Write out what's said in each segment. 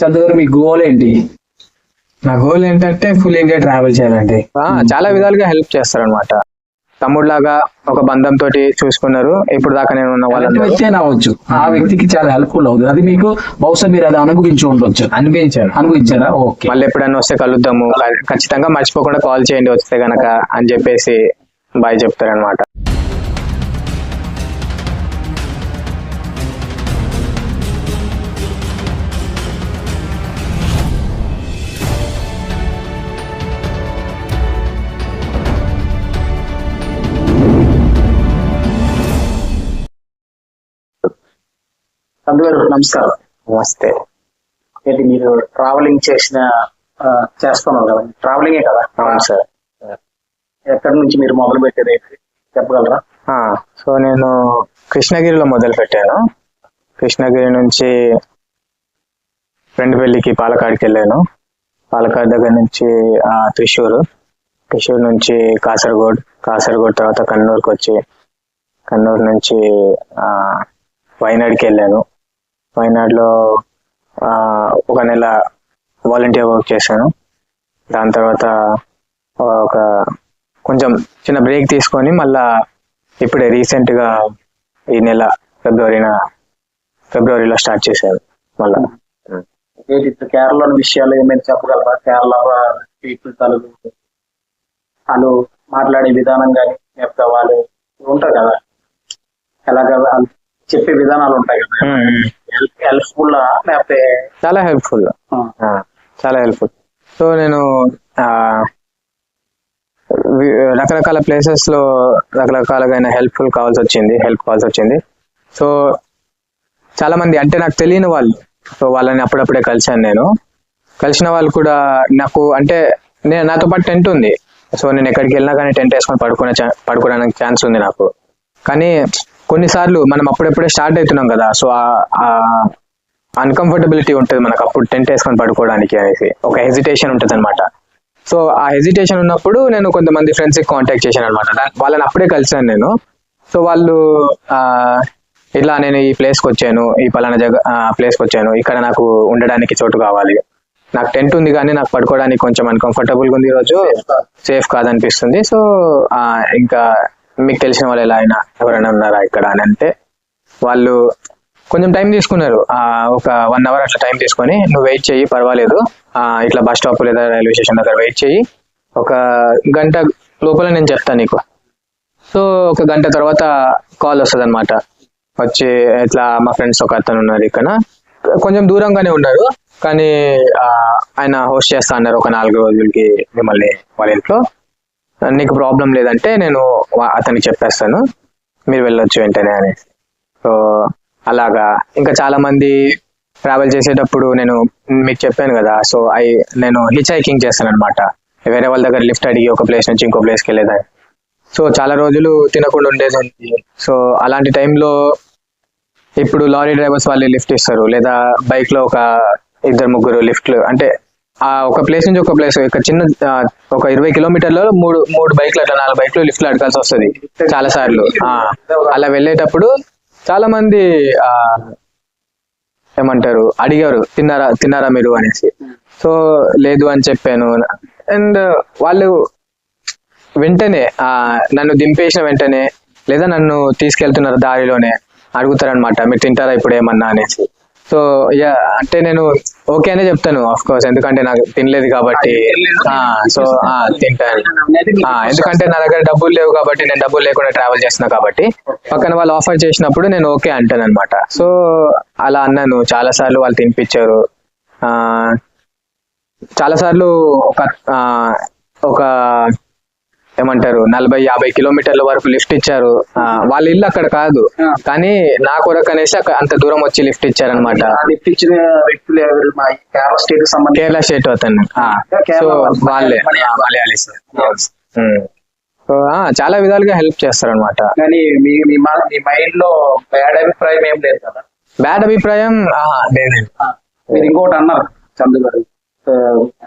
చందు గారు మీ గోల్ ఏంటి? నా గోల్ ఏంటంటే ఫుల్ ఇండియా ట్రావెల్ చేయాలండి. ఆ, చాలా విధాలుగా హెల్ప్ చేస్తారనమాట తమ్ముడులాగా ఒక బంధం తోటి చూసుకున్నారు. ఇప్పుడు దాకా నేను ఉన్న అలాంటి వాళ్ళందరూ. వ్యక్తి అయినా అవ్వచ్చు ఆ వ్యక్తికి చాలా హెల్ప్ఫుల్ అవుతుంది. అది మీకు బహుశా మీరు అది అనుభవించి ఉండొచ్చు. అనిపించారు అనుభవించారా? ఓకే. మళ్ళీ ఎప్పుడైనా వస్తే కలుద్దాము. ఖచ్చితంగా మర్చిపోకుండా కాల్ చేయండి వస్తే గనక అని చెప్పేసి బాయ్ చెప్తారనమాట గారు నమస్కారం. నమస్తే. ఏంటి మీరు ట్రావెలింగ్ చేసిన చేస్తున్నారు కదా ట్రావెలింగే కదా? అవును సార్. ఎక్కడి నుంచి మీరు మొదలు పెట్టేది? చెప్పగలరా? ఆ, సో నేను కృష్ణగిరిలో మొదలు పెట్టాను కృష్ణగిరి నుంచి పెళ్ళికి పాలకాడుకి వెళ్ళాను. పాలకాడ్ దగ్గర నుంచి త్రిశూర్. త్రిశూర్ నుంచి కాసరగోడ్. కాసరగోడ్ తర్వాత కన్నూరుకి వచ్చి కన్నూరు నుంచి వైనాడ్కి వెళ్ళాను. వైనాడ్లో ఆ, ఒక నెల వాలంటీర్ వర్క్ చేశాను. దాని తర్వాత ఒక కొంచెం చిన్న బ్రేక్ తీసుకొని మళ్ళా ఇప్పుడే రీసెంట్గా ఈ నెల ఫిబ్రవరిన ఫిబ్రవరిలో స్టార్ట్ చేశాను మళ్ళా. కేరళలోని విషయాలు ఏమైనా చెప్పగలరా? కేరళ పీపుల్ తలుగు వాళ్ళు మాట్లాడే విధానం కానీ లేకపోతే వాళ్ళు ఉంటారు కదా? ఎలాగ చెప్పే విధానాలు ఉంటాయి కదా? హెల్ప్ఫుల్ లేకపోతే చాలా హెల్ప్ఫుల్ చాలా హెల్ప్ఫుల్. సో నేను రకరకాల ప్లేసెస్లో రకరకాలుగా హెల్ప్ఫుల్ కావాల్సి వచ్చింది హెల్ప్ కావాల్సి వచ్చింది. సో చాలా మంది అంటే నాకు తెలియని వాళ్ళు. సో వాళ్ళని అప్పుడప్పుడే కలిశాను నేను. కలిసిన వాళ్ళు కూడా నాకు అంటే నేను నాతో పాటు టెంట్ ఉంది. సో నేను ఎక్కడికి వెళ్ళినా కానీ టెంట్ వేసుకొని పడుకునే పడుకోవడానికి ఛాన్స్ ఉంది నాకు. కానీ కొన్నిసార్లు మనం అప్పుడప్పుడే స్టార్ట్ అవుతున్నాం కదా సో ఆ అన్కంఫర్టబిలిటీ ఉంటుంది మనకు అప్పుడు టెంట్ వేసుకొని పడుకోవడానికి అనేసి. ఒక హెజిటేషన్ ఉంటుంది అనమాట సో ఆ హెజిటేషన్ ఉన్నప్పుడు నేను కొంతమంది ఫ్రెండ్స్కి కాంటాక్ట్ చేశాను అనమాట వాళ్ళని అప్పుడే కలిసాను నేను. సో వాళ్ళు ఆ ఇట్లా నేను ఈ ప్లేస్కి వచ్చాను ఈ పలానా జగ ప్లేస్కి వచ్చాను. ఇక్కడ నాకు ఉండడానికి చోటు కావాలి. నాకు టెంట్ ఉంది కానీ నాకు పడుకోవడానికి కొంచెం అన్కంఫర్టబుల్గా ఉంది ఈ రోజు సేఫ్ కాదనిపిస్తుంది. సో ఇంకా మీకు తెలిసిన వాళ్ళు ఎలా అయినా ఎవరైనా ఉన్నారా ఇక్కడ అని అంటే వాళ్ళు కొంచెం టైం తీసుకున్నారు. ఆ, ఒక వన్ అవర్ అట్లా టైం తీసుకొని నువ్వు వెయిట్ చేయి పర్వాలేదు. ఆ, ఇట్లా బస్ స్టాప్ లేదా రైల్వే స్టేషన్ దగ్గర వెయిట్ చేయి ఒక గంట లోపల నేను చెప్తాను నీకు. సో ఒక గంట తర్వాత కాల్ వస్తుంది అనమాట వచ్చి ఇట్లా మా ఫ్రెండ్స్ ఒక అతను ఉన్నారు ఇక్కడ. కొంచెం దూరంగానే ఉన్నారు కానీ ఆయన హోస్ట్ చేస్తా అన్నారు ఒక నాలుగు రోజులకి మిమ్మల్ని వాళ్ళ ఇంట్లో. నీకు ప్రాబ్లం లేదంటే నేను వా- అతనికి చెప్పేస్తాను. మీరు వెళ్ళొచ్చు వెంటనే అని. సో అలాగా. ఇంకా చాలా మంది ట్రావెల్ చేసేటప్పుడు నేను మీకు చెప్పాను కదా సో ఐ నేను హిచ్ హైకింగ్ చేస్తాను అనమాట వేరే వాళ్ళ దగ్గర లిఫ్ట్ అడిగి ఒక ప్లేస్ నుంచి ఇంకో ప్లేస్కి వెళ్ళేదాన్ని. సో చాలా రోజులు తినకుండా ఉండేది సో అలాంటి టైంలో ఇప్పుడు లారీ డ్రైవర్స్ వాళ్ళు లిఫ్ట్ ఇస్తారు. లేదా బైక్లో ఒక ఇద్దరు ముగ్గురు లిఫ్ట్లు అంటే ఆ ఒక ప్లేస్ నుంచి ఒక ప్లేస్ ఒక చిన్న ఒక ఇరవై కిలోమీటర్లో మూడు మూడు బైక్లు అట్లా నాలుగు బైక్లు లిఫ్ట్లు అడగాల్సి వస్తుంది చాలా సార్లు. అలా వెళ్ళేటప్పుడు చాలా మంది ఆ ఏమంటారు అడిగారు తిన్నారా తిన్నారా మీరు? అనేసి. సో లేదు అని చెప్పాను. అండ్ వాళ్ళు వెంటనే ఆ నన్ను దింపేసిన వెంటనే లేదా నన్ను తీసుకెళ్తున్నారు దారిలోనే? అడుగుతారనమాట మీరు తింటారా ఇప్పుడు ఏమన్నా? అనేసి. సో యా అంటే నేను ఓకే అనే చెప్తాను ఆఫ్ కోర్స్ ఎందుకంటే నాకు తినలేదు కాబట్టి. సో ఆ, తింటాను ఎందుకంటే నా దగ్గర డబ్బులు లేవు కాబట్టి నేను డబ్బులు లేకుండా ట్రావెల్ చేస్తున్నా కాబట్టి పక్కన వాళ్ళు ఆఫర్ చేసినప్పుడు నేను ఓకే అంటాను అనమాట సో అలా అన్నాను. చాలా సార్లు వాళ్ళు తినిపించారు. ఆ చాలా సార్లు ఒక ఒక ఏమంటారు నలభై యాభై కిలోమీటర్ల వరకు లిఫ్ట్ ఇచ్చారు. వాళ్ళ ఇల్లు అక్కడ కాదు. కానీ నా కొరకు అనేసి అంత దూరం వచ్చి లిఫ్ట్ ఇచ్చారనమాట లిఫ్ట్ ఇచ్చిన వ్యక్తులు కేరళ స్టేట్ కేరళ స్టేట్ అతను. సో వాళ్ళే ఆ, మలయాళీస్ ఉమ్. సో ఆ, చాలా విధాలుగా హెల్ప్ చేస్తారనమాట కానీ మీ మీ మైండ్లో బ్యాడ్ అభిప్రాయం ఏం లేదు కదా? బ్యాడ్ అభిప్రాయం లేదండి మీరు ఇంకోటి అన్నారు చందు గారు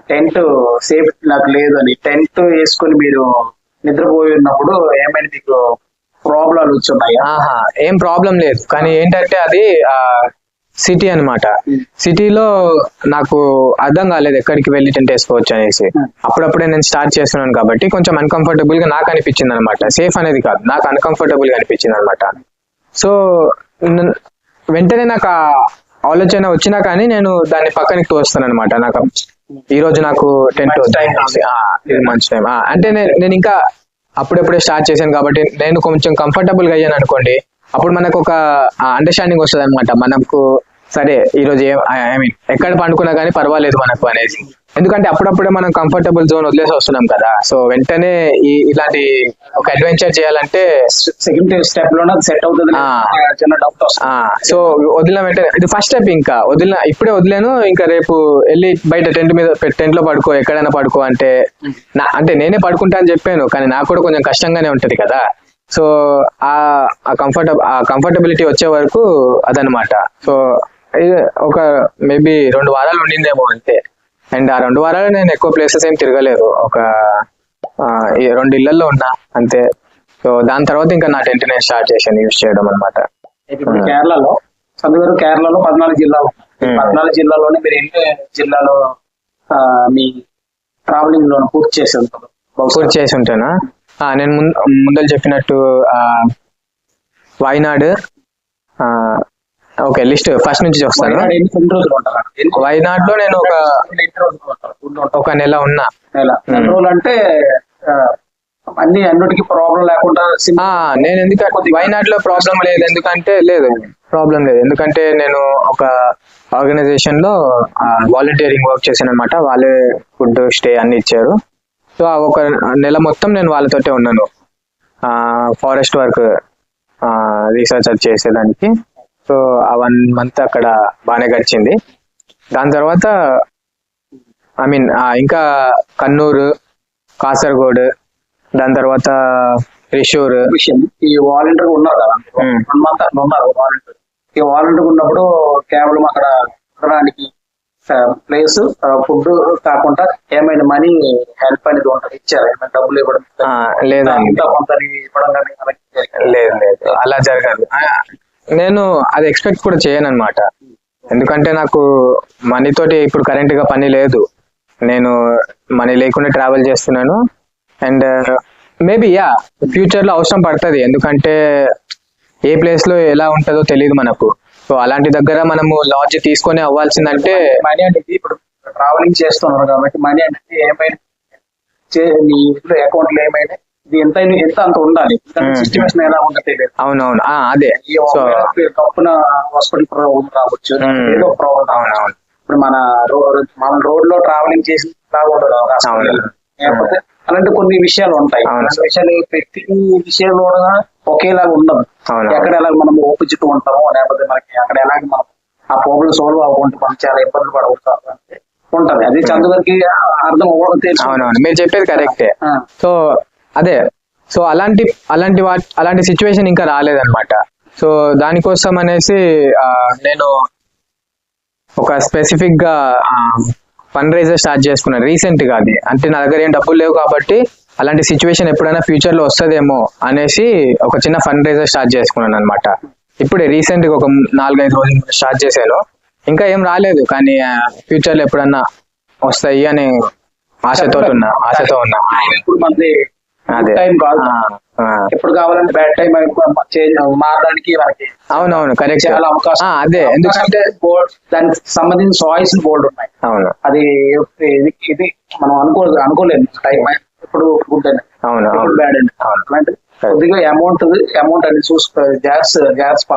టెంట్ సేఫ్ నాకు లేదు అని. టెంట్ వేసుకొని మీరు నిద్రపోయి ఉన్నప్పుడు ఏమైనా మీకు ప్రాబ్లాలు వచ్చున్నాయా? ఆహా ఏం ప్రాబ్లం లేదు. కానీ ఏంటంటే అది సిటీ అన్నమాట. సిటీలో నాకు అర్థం కాలేదు ఎక్కడికి వెళ్ళి టెంట్ వేసుకోవచ్చు అనేసి. అప్పుడప్పుడే నేను స్టార్ట్ చేస్తున్నాను కాబట్టి కొంచెం అన్కంఫర్టబుల్గా నాకు అనిపించింది అనమాట సేఫ్ అనేది కాదు. నాకు అన్కంఫర్టబుల్గా అనిపించింది అనమాట సో వెంటనే నాకు ఆలోచన వచ్చినా కానీ నేను దాన్ని పక్కనికి తోస్తాను అనమాట నాకు ఈ రోజు నాకు టెంట్ ఇది మంచి టైం అంటే నేను నేను ఇంకా అప్పుడప్పుడే స్టార్ట్ చేశాను కాబట్టి నేను కొంచెం కంఫర్టబుల్గా అయ్యాను అనుకోండి అప్పుడు మనకు ఒక అండర్స్టాండింగ్ వస్తుంది అనమాట మనకు సరే ఈ రోజు ఏం ఐ మీన్ ఎక్కడ పండుకున్నా కానీ పర్వాలేదు మనకు అనేది. ఎందుకంటే అప్పుడప్పుడే మనం కంఫర్టబుల్ జోన్ వదిలేసి వస్తున్నాం కదా. సో వెంటనే ఈ ఇలాంటి ఒక అడ్వెంచర్ చేయాలంటే సెకండ్ స్టెప్లోనే సెట్ అవుతుంది. చిన్న డౌట్ సో వదిలిన వెంటనే ఇది ఫస్ట్ స్టెప్ ఇంకా. వదిలిన ఇప్పుడే వదిలేను ఇంకా రేపు వెళ్ళి బయట టెంట్ మీద టెంట్లో పడుకో ఎక్కడైనా పడుకో అంటే నా అంటే నేనే పడుకుంటా అని చెప్పాను కానీ నాకు కూడా కొంచెం కష్టంగానే ఉంటది కదా. సో ఆ ఆ కంఫర్ట ఆ కంఫర్టబిలిటీ వచ్చే వరకు అదనమాట సో ఒక మేబీ రెండు వారాలు ఉండిందేమో అంతే. అండ్ ఆ రెండు వారాలు నేను ఎక్కువ ప్లేసెస్ ఏం తిరగలేదు. ఒక రెండు ఇళ్ళలో ఉన్నా అంతే. సో దాని తర్వాత ఇంకా నా టెంట్ నేను స్టార్ట్ చేశాను యూజ్ చేయడం అనమాట ఇప్పుడు కేరళలో చదువు కేరళలో పద్నాలుగు జిల్లాలు. పద్నాలుగు జిల్లాలోనే మీరు ఎన్ని జిల్లాలో మీ ట్రావెలింగ్లో పూర్తి చేసి పూర్తి చేసి ఉంటానా? నేను ముందు ముందర చెప్పినట్టు ఆ, ఓకే లిస్ట్ ఫస్ట్ నుంచి చూస్తాను వైనాడు వైనాడులో నేను ఒక. ఒక నెల ఉన్నా. నెల. రోజులు అంటే అన్ని అన్నిటికీ ప్రాబ్లం లేకుండా నేను ఎందుకంటే వైనాడులో ప్రాబ్లం లేదు. ఎందుకంటే లేదు. ప్రాబ్లం లేదు. ఎందుకంటే నేను ఒక ఆర్గనైజేషన్లో వాలంటీరింగ్ వర్క్ చేశాను అనమాట వాళ్ళే ఫుడ్ స్టే అన్ని ఇచ్చారు. సో ఆ ఒక నెల మొత్తం నేను వాళ్ళతోటే ఉన్నాను. ఫారెస్ట్ వర్క్ రీసెర్చ్ చేసేదానికి. సో ఆ వన్ మంత్ అక్కడ బాగానే గడిచింది. దాని తర్వాత ఐ మీన్ ఇంకా కన్నూరు కాసర్గోడ్ దాని తర్వాత త్రిశూర్. ఈ వాలంటీర్ ఉన్నారు కదా. వన్ మంత్ అట్లా ఉన్నారు వాలంటీర్ ఈ వాలంటీర్ ఉన్నప్పుడు కేవలం అక్కడ ఉండడానికి ప్లేస్ ఫుడ్ కాకుండా ఏమైనా మనీ హెల్ప్ అనేది ఉంటుంది ఇచ్చారు? ఏమైనా డబ్బులు ఇవ్వడం? జరిగింది. లేదు లేదు. అలా జరగదు. నేను అది ఎక్స్పెక్ట్ కూడా చేయను అనమాట ఎందుకంటే నాకు మనీ తోటి ఇప్పుడు కరెంట్గా పని లేదు. నేను మనీ లేకుండా ట్రావెల్ చేస్తున్నాను. అండ్ మేబీ యా ఫ్యూచర్లో అవసరం పడుతుంది. ఎందుకంటే ఏ ప్లేస్లో ఎలా ఉంటుందో తెలియదు మనకు. సో అలాంటి దగ్గర మనము లాడ్జ్ తీసుకొని అవ్వాల్సిందంటే మనీ అనేది ఇప్పుడు ట్రావెలింగ్ చేస్తున్నారు కాబట్టి మనీ అనేది ఏమైనా చే- ఇంట్లో ఏమైనా ఇది ఎంత ఎంత అంత ఉండాలి. సిచ్యువేషన్ ఎలా తెలియదు అవునవును. అదే. సో కప్పున హాస్పిటల్ ప్రాబ్లం రావచ్చు. ఏదో ప్రాబ్లం అవునవును. ఇప్పుడు మన రోడ్ మన రోడ్లో ట్రావెలింగ్ చేసి లాగా ఉండదు అవకాశం అవును. లేదు. లేకపోతే అలాంటి కొన్ని విషయాలు ఉంటాయి. విషయాలు ప్రతి విషయంలో కూడా ఒకేలాగా ఉండదు. ఎక్కడ ఎలా మనం ఓపిచ్చిట్టు ఉంటామో లేకపోతే మనకి అక్కడ ఎలాగ మనం ఆ ప్రాబ్లం సాల్వ్ అవ్వకుండా మనం చాలా ఇబ్బందులు అంటే ఉంటది. అది చందు గారికి అర్థం అవ్వడం తెలుసు. అవునవును. మీరు చెప్పేది కరెక్టే సో అదే సో అలాంటి అలాంటి అలాంటి సిచ్యువేషన్ ఇంకా రాలేదన్నమాట. సో దానికోసం అనేసి నేను ఒక స్పెసిఫిక్గా ఫండ్ రైజర్ స్టార్ట్ చేసుకున్నాను. రీసెంట్గా అది. అంటే నా దగ్గర ఏం డబ్బులు లేవు కాబట్టి అలాంటి సిచ్యువేషన్ ఎప్పుడైనా ఫ్యూచర్లో వస్తుందేమో అనేసి ఒక చిన్న ఫండ్ రైజర్ స్టార్ట్ చేసుకున్నాను అనమాట ఇప్పుడే రీసెంట్గా ఒక నాలుగైదు రోజులు స్టార్ట్ చేశాను. ఇంకా ఏం రాలేదు కానీ ఫ్యూచర్లో ఎప్పుడన్నా వస్తాయి అని ఆశతో ఉన్నా ఆశతో ఉన్నా. టైం కాదు. ఎప్పుడు కావాలంటే బ్యాడ్ టైం మారడానికి మనకి అవునవును కరెక్ట్ చాలా అవకాశం. అదే. ఎందుకంటే బోర్డ్ దానికి సంబంధించిన చాయిస్ బోర్డు ఉన్నాయి. అవును. అది ఇది ఇది మనం అనుకో అనుకోలేము. టైం ఇప్పుడు గుడ్ అని అవును బ్యాడ్ అని అవును. కొద్దిగా అమౌంట్ అమౌంట్ అనేది చూసుకో జాగ్రత్త జాగ్రత్త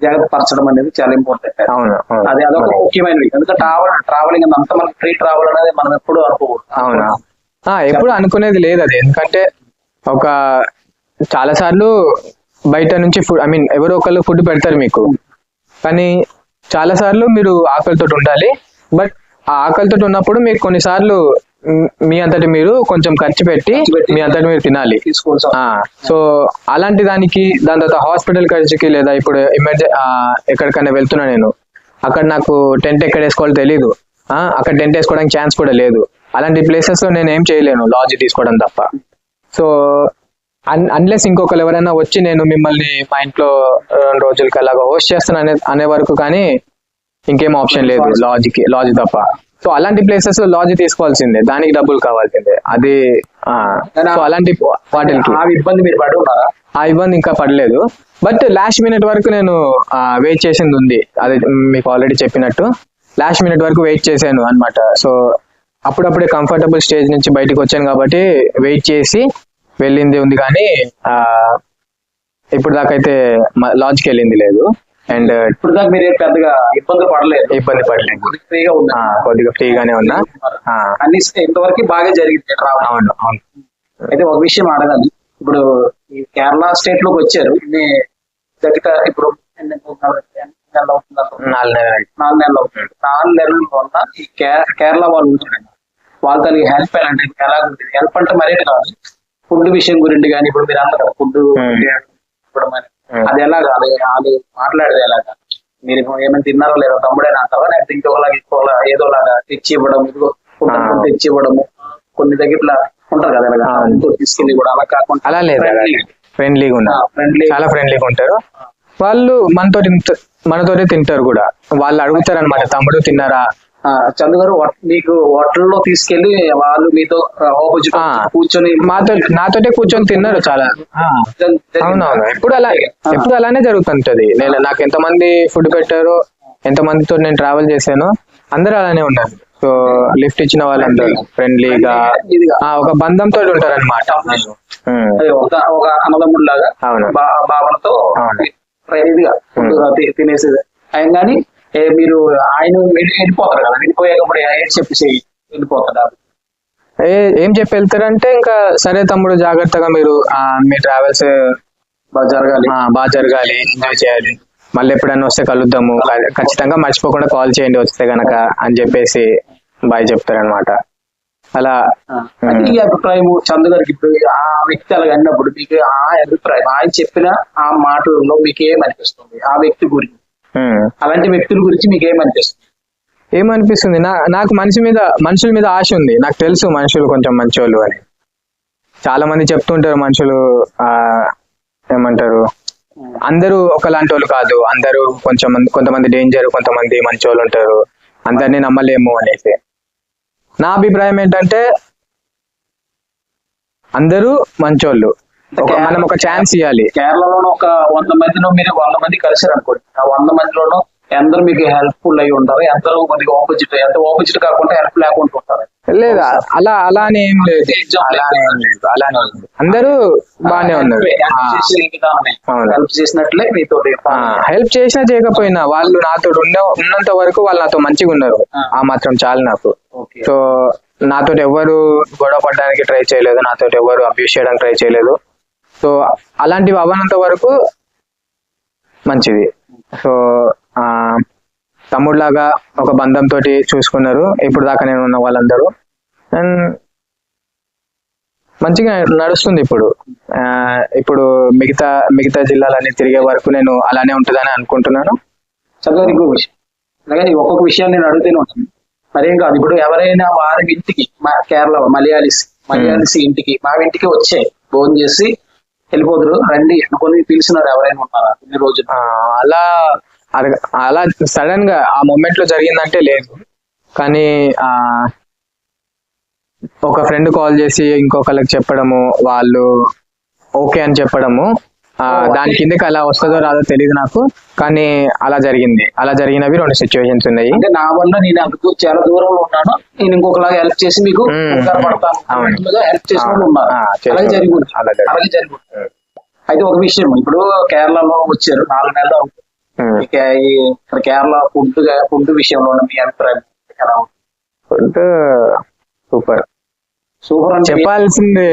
జాగ్రత్త పరచడం అనేది చాలా ఇంపార్టెంట్ అవును అది అదొక ముఖ్యమైనవి ఎందుకంటే ట్రావెల్ ట్రావెలింగ్ అంత మనకి ఫ్రీ ట్రావెల్ అనేది మనం ఎప్పుడు అనుకోకూడదు. అవునా. ఎప్పుడు అనుకునేది లేదు అది. ఎందుకంటే ఒక చాలా సార్లు బయట నుంచి ఫుడ్ ఐ మీన్ ఎవరో ఒకళ్ళు ఫుడ్ పెడతారు మీకు. కానీ చాలా సార్లు మీరు ఆకలితో ఉండాలి. బట్ ఆ ఆకలితో ఉన్నప్పుడు మీరు కొన్నిసార్లు మ్, అంతటి మీరు కొంచెం ఖర్చు పెట్టి మీ అంతటి మీరు తినాలి. సో అలాంటి దానికి దాని తర్వాత హాస్పిటల్ ఖర్చుకి లేదా ఇప్పుడు ఎమర్జె ఎక్కడికైనా వెళ్తున్నా నేను. అక్కడ నాకు టెంట్ ఎక్కడ వేసుకోవాలో తెలీదు. ఆ, అక్కడ టెంట్ వేసుకోవడానికి ఛాన్స్ కూడా లేదు. అలాంటి ప్లేసెస్లో నేను ఏం చేయలేను లాడ్జ్ తీసుకోవడం తప్ప. సో అన్లెస్ ఇంకొకరు ఎవరైనా వచ్చి నేను మిమ్మల్ని మా ఇంట్లో రెండు రోజులకి అలాగా హోస్ట్ చేస్తాను అనే అనే వరకు కానీ ఇంకేం ఆప్షన్ లేదు లాడ్జ్కి లాడ్జ్ తప్ప. సో అలాంటి ప్లేసెస్లో లాడ్జ్ తీసుకోవాల్సిందే దానికి డబ్బులు కావాల్సిందే. అది సో అలాంటి వాటికి ఆ ఇబ్బంది మీరు ఆ ఇబ్బంది ఇంకా పడలేదు. బట్ లాస్ట్ మినిట్ వరకు నేను వెయిట్ చేసింది ఉంది. అది మీకు ఆల్రెడీ చెప్పినట్టు. లాస్ట్ మినిట్ వరకు వెయిట్ చేశాను అన్నమాట. సో అప్పుడప్పుడే కంఫర్టబుల్ స్టేజ్ నుంచి బయటకు వచ్చాను కాబట్టి వెయిట్ చేసి వెళ్ళింది ఉంది కానీ ఆ, ఇప్పుడు దాకా అయితే లాంచ్కి వెళ్ళింది లేదు. అండ్ ఇప్పుడు దాకా మీరు పెద్దగా ఇబ్బందులు పడలేదు. ఇబ్బంది పడలేదు. ఫ్రీగా ఆ, కొద్దిగా ఫ్రీగానే ఉన్నా. అన్ని ఇంతవరకు బాగా జరిగింది అవును అవును. అయితే ఒక విషయం అడగాలి. ఇప్పుడు ఈ కేరళ స్టేట్లోకి వచ్చారు. దగ్గర ఇప్పుడు? నాలుగు నెలలు. నాలుగు నెలలు నాలుగు నెలల వల్ల ఈ కేరళ వాళ్ళు ఉంటారండి వాళ్ళ తనకి హెల్ప్ అంటే ఎలా ఉంటుంది? హెల్ప్ అంటే మరేటి కాదు. ఫుడ్ విషయం గురించి కానీ ఇప్పుడు మీరు అన్నారు కదా ఫుడ్ మరి. Hmm. అది ఎలాగా? అది అది మాట్లాడేది ఎలాగా? మీరు ఏమైనా తిన్నారో లేదో తమ్ముడైనా అంటారా? లేకపోతే ఇంకోలాగా ఇంకోలా ఏదోలాగా తెచ్చి ఇవ్వడం ఇదిగో ఫుడ్ Ah. అనుకుంటే తెచ్చి ఇవ్వడము కొన్ని దగ్గర ఉంటారు కదా ఇలాగా Ah. తీసుకెళ్ళి కూడా అలా కాకుండా అలా లేదు. ఫ్రెండ్లీగా ఉన్నారు. ఫ్రెండ్లీ చాలా ఫ్రెండ్లీగా ఉంటారు. వాళ్ళు మనతోటి ఇంత- మనతోటి తింటారు కూడా. వాళ్ళు అడుగుతారు అనమాట తమ్ముడు తిన్నారా? చందు గారు మీకు హోటల్లో తీసుకెళ్ళి వాళ్ళు మీతో ఆపోజిట్. కూర్చొని మాతో నాతోటే కూర్చొని తిన్నారు చాలా. ఆ, అవునవును. ఎప్పుడు అలా ఎప్పుడు అలానే జరుగుతుంటది. నేను నాకు ఎంతమంది ఫుడ్ పెట్టారో ఎంతమందితో నేను ట్రావెల్ చేశానో అందరూ అలానే ఉన్నారు. సో లిఫ్ట్ ఇచ్చిన వాళ్ళందరూ ఫ్రెండ్లీగా ఒక బంధంతో ఉంటారు అనమాట అదే ఒక ఒక అన్నదమ్ముడు లాగా అవును. తినేసేది. ఆయన కానీ మీరు ఆయన వెళ్ళి- వెళ్ళిపోతారు కదా వెళ్ళిపోయేటప్పుడు ఏం చెప్పేసి వెళ్ళిపోతారు ఏ ఏం చెప్పి వెళ్తారంటే ఇంకా సరే తమ్ముడు జాగ్రత్తగా మీరు మీ ట్రావెల్స్ బాగా జరగాలి. బాగా జరగాలి ఎంజాయ్ చేయాలి. మళ్ళీ ఎప్పుడైనా వస్తే కలుద్దాము. ఖచ్చితంగా మర్చిపోకుండా కాల్ చేయండి వస్తే గనక అని చెప్పేసి బాయ్ చెప్తారనమాట అలా ఈ అభిప్రాయం చందు గారికి ఆ వ్యక్తి అలాగ అన్నప్పుడు మీకు ఆ అభిప్రాయం ఆయన చెప్పిన ఆ మాటల్లో మీకు ఏమనిపిస్తుంది ఆ వ్యక్తి గురించి. అలాంటి వ్యక్తుల గురించి మీకు ఏమనిపిస్తుంది? ఏమనిపిస్తుంది నా నాకు మనిషి మీద మనుషుల మీద ఆశ ఉంది. నాకు తెలుసు మనుషులు కొంచెం మంచోళ్ళు అని. చాలా మంది చెప్తుంటారు మనుషులు ఆ ఏమంటారు? అందరూ ఒకలాంటి వాళ్ళు కాదు. అందరూ కొంచెం కొంతమంది డేంజర్ కొంతమంది మంచి వాళ్ళు ఉంటారు. అందరినీ నమ్మలేము అనేసి. నా అభిప్రాయం ఏంటంటే అందరూ మంచోళ్ళు. మనం ఒక ఛాన్స్ ఇవ్వాలి కేరళలోనూ ఒక వంద మందిలో మీరు వంద మంది కలిసారు అనుకోండి ఆ వంద మందిలోనూ ఎందరూ మీకు హెల్ప్ఫుల్ అయి ఉంటారు ఎందరూ కొద్దిగా ఆపోజిట్ ఎంత ఆపోజిట్ కాకుండా హెల్ప్ లేకుండా ఉంటారు. లేదా అలా అలానే ఏం లేదు. అలానే ఏం లేదు అలానే. అందరూ బాగానే ఉన్నారు. హెల్ప్ చేసినట్లే మీతో హెల్ప్ చేసినా చేయకపోయినా వాళ్ళు నాతో ఉన్న ఉన్నంత వరకు వాళ్ళు నాతో మంచిగా ఉన్నారు. ఆ. మాత్రం చాలు నాకు. సో నాతో ఎవరు గొడవ పడడానికి ట్రై చేయలేదు నాతో ఎవరు అబ్యూస్ చేయడానికి ట్రై చేయలేదు. సో అలాంటివి అవ్వనంత వరకు మంచిది. సో ఆ తమ్ముడులాగా ఒక బంధంతో చూసుకున్నారు. ఇప్పుడు దాకా నేను ఉన్న వాళ్ళందరూ. అండ్ మంచిగా నడుస్తుంది ఇప్పుడు. ఇప్పుడు మిగతా మిగతా జిల్లాలన్నీ తిరిగే వరకు నేను అలానే ఉంటుందని అనుకుంటున్నాను. చక్కగా ఇంకో విషయం. అలాగే ఒక్కొక్క విషయాన్ని నేను అడుగుతూనే ఉంటాను. మరేం కాదు ఇప్పుడు ఎవరైనా వారి ఇంటికి మా కేరళ మలయాళీస్ మలయాళీస్ ఇంటికి మా ఇంటికి వచ్చే ఫోన్ చేసి వెళ్ళిపోదురు రండి అనుకొని పిలిచినారు ఎవరైనా ఉన్నారా? ఈ రోజు ఆ, అలా అడగ- అలా సడన్గా ఆ మూమెంట్లో జరిగిందంటే లేదు. కానీ ఆ ఒక ఫ్రెండ్ కాల్ చేసి ఇంకొకళ్ళకి చెప్పడము వాళ్ళు ఓకే అని చెప్పడము దాని కిందకి అలా వస్తుందో రాదో తెలియదు నాకు కానీ అలా జరిగింది. అలా జరిగినవి రెండు సిచ్యువేషన్స్ ఉన్నాయి. అంటే నా వల్ల నేను అందుకు చాలా దూరంలో ఉన్నాను. నేను ఇంకొకలాగా హెల్ప్ చేసి మీకు హెల్ప్ చేసిన అలాగే జరిగింది. అలాగే జరిగి అయితే ఒక విషయం ఇప్పుడు కేరళలో వచ్చారు నాలుగు నెలలు ఇక్కడ కేరళ ఫుడ్ ఫుడ్ విషయంలో మీ అభిప్రాయం ఎలా? Food super. సూపర్ చెప్పాల్సింది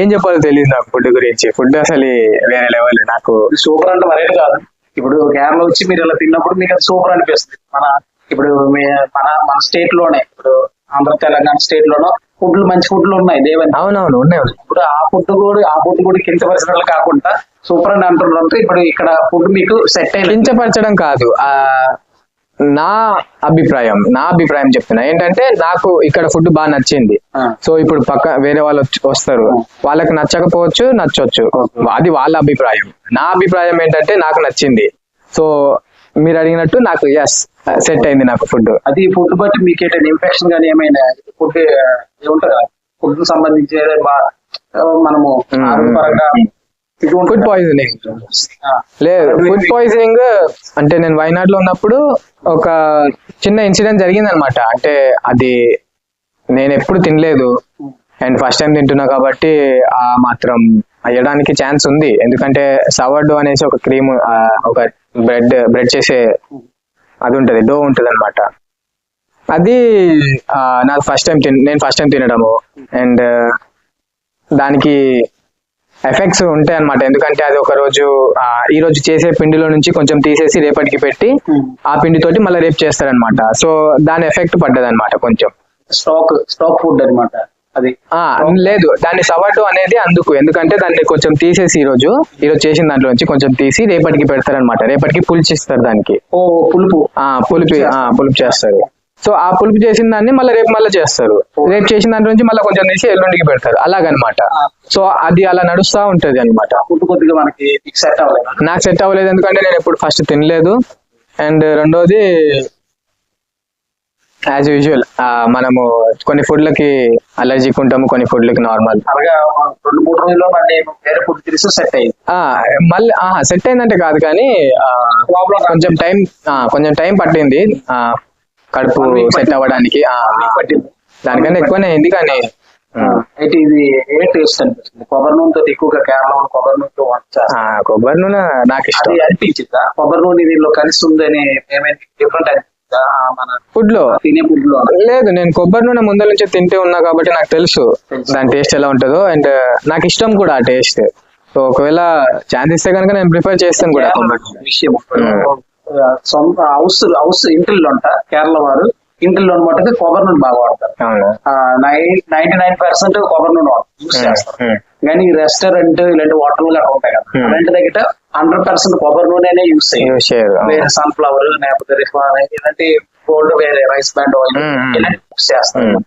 ఏం చెప్పాలో తెలియదు నాకు ఫుడ్ గురించి. ఫుడ్ అసలు వేరే లెవెల్ నాకు. సూపర్ అంటే మరేది కాదు. ఇప్పుడు కేరళ వచ్చి మీరు ఇలా తిన్నప్పుడు మీకు అది సూపర్ అనిపిస్తుంది. మన ఇప్పుడు మన మన స్టేట్లోనే ఇప్పుడు ఆంధ్ర తెలంగాణ స్టేట్ లోనో ఫుడ్లు మంచి ఫుడ్లు ఉన్నాయి. లేవని అవునవును ఉన్నాయి. ఇప్పుడు ఆ ఫుడ్ కూడా ఆ ఫుడ్ కూడా పరిస్థితులు కాకుండా సూపర్ అని అంటున్నారు ఇప్పుడు ఇక్కడ ఫుడ్ మీకు సెట్ అయింది కించపరచడం కాదు. ఆ నా అభిప్రాయం నా అభిప్రాయం చెప్తున్నా. ఏంటంటే నాకు ఇక్కడ ఫుడ్ బాగా నచ్చింది. సో ఇప్పుడు పక్క వేరే వాళ్ళు వస్తారు. వాళ్ళకి నచ్చకపోవచ్చు నచ్చొచ్చు. అది వాళ్ళ అభిప్రాయం. నా అభిప్రాయం ఏంటంటే నాకు నచ్చింది. సో మీరు అడిగినట్టు నాకు ఎస్ సెట్ అయింది నాకు ఫుడ్. అది ఫుడ్ బట్టి మీకు ఏంటంటే ఇన్ఫెక్షన్ కానీ ఏమైనా ఫుడ్ ఏముంటుంది కదా? ఫుడ్ సంబంధించి ఏదైనా మనము. ఆరోగ్యపరంగా ఉంటుంది ఫుడ్. పాయిజనింగ్ లేదు ఫుడ్ పాయిజనింగ్ అంటే నేను వైనాడ్లో ఉన్నప్పుడు ఒక చిన్న ఇన్సిడెంట్ జరిగింది అనమాట అంటే అది నేను ఎప్పుడు తినలేదు. అండ్ ఫస్ట్ టైం తింటున్నా కాబట్టి ఆ మాత్రం అయ్యడానికి ఛాన్స్ ఉంది. ఎందుకంటే సవర్డ్ అనేసి ఒక క్రీమ్ ఒక బ్రెడ్ బ్రెడ్ చేసే అది ఉంటది డో ఉంటది అనమాట అది నాకు ఫస్ట్ టైం నేను ఫస్ట్ టైం తినడము. అండ్ దానికి ఎఫెక్ట్స్ ఉంటాయి అనమాట ఎందుకంటే అది ఒక రోజు ఈ రోజు చేసే పిండిలో నుంచి కొంచెం తీసేసి రేపటికి పెట్టి ఆ పిండితోటి మళ్ళీ రేపు చేస్తారనమాట సో దాని ఎఫెక్ట్ పడ్డది అనమాట కొంచెం. స్టాక్ స్టాక్ ఫుడ్ అన్నమాట అది. ఆ లేదు. దాన్ని సవాటు అనేది అందుకు. ఎందుకంటే దాన్ని కొంచెం తీసేసి ఈ రోజు ఈ రోజు చేసిన దాంట్లో నుంచి కొంచెం తీసి రేపటికి పెడతారనమాట రేపటికి పులిచిస్తారు దానికి. ఓ పులుపు. ఆ పులిపి ఆ పులుపు చేస్తారు. సో ఆ పులుపు చేసిన దాన్ని మళ్ళీ రేపు మళ్ళీ చేస్తారు. రేపు చేసిన దాంట్లో నుంచి మళ్ళీ కొంచెం తీసి ఎల్లుండికి పెడతారు. అలాగనమాట. సో అది అలా నడుస్తా ఉంటది అనమాట. నాకు సెట్ అవ్వలేదు ఎందుకంటే నేను ఎప్పుడు ఫస్ట్ తినలేదు. అండ్ రెండోది యాజ్ యూజువల్ మనము కొన్ని ఫుడ్లకి అలర్జీకి ఉంటాము కొన్ని ఫుడ్లకి నార్మల్ అలాగా రెండు మూడు రోజుల్లో మళ్ళీ సెట్ అయ్యింది. మళ్ళీ సెట్ అయిందంటే కాదు కానీ కొంచెం టైం కొంచెం టైం పట్టింది. ఆ, కడుపు సెట్ అవ్వడానికి దానికన్నా ఎక్కువనే అయింది కానీ అయితే ఇది ఏ టేస్ట్ అనిపిస్తుంది? కొబ్బరి నూనెతో ఎక్కువగా కేరళలో కొబ్బరి నూనెతో కొబ్బరి నూనె నాకు ఇష్టం. అనిపించిందా? కొబ్బరి నూనె దీనిలో కలిసి ఉందని ఏమైనా డిఫరెంట్ మన ఫుడ్లో తినే ఫుడ్లో లేదు నేను కొబ్బరి నూనె ముందర నుంచి తింటే ఉన్నా కాబట్టి నాకు తెలుసు. దాని టేస్ట్ ఎలా ఉంటుందో. అండ్ నాకు ఇష్టం కూడా ఆ టేస్ట్. సో ఒకవేళ ఛాన్స్ ఇస్తే కనుక నేను ప్రిఫర్ చేస్తాను కూడా. విషయం. హౌస్ హౌస్ ఇంటిల్లో అంట కేరళ వారు ఇంటిల్లో అనమాట కొబ్బరి నూనె బాగా వాడతారు నైన్టీ నైన్ పర్సెంట్ కొబ్బరి నూనె యూస్ చేస్తారు. కానీ రెస్టారెంట్ ఇలాంటి వాటర్ అలా ఉంటాయి కదా. అలాంటి దగ్గర హండ్రెడ్ పర్సెంట్ కొబ్బరి నూనెనే యూస్ చేయాలి. వేరే సన్ఫ్లవర్ లేకపోతే రిఫైన్ ఇలాంటి గోల్డ్ వేరే రైస్ బ్యాండ్ ఆయిల్. ఇలాంటి యూస్ చేస్తారు.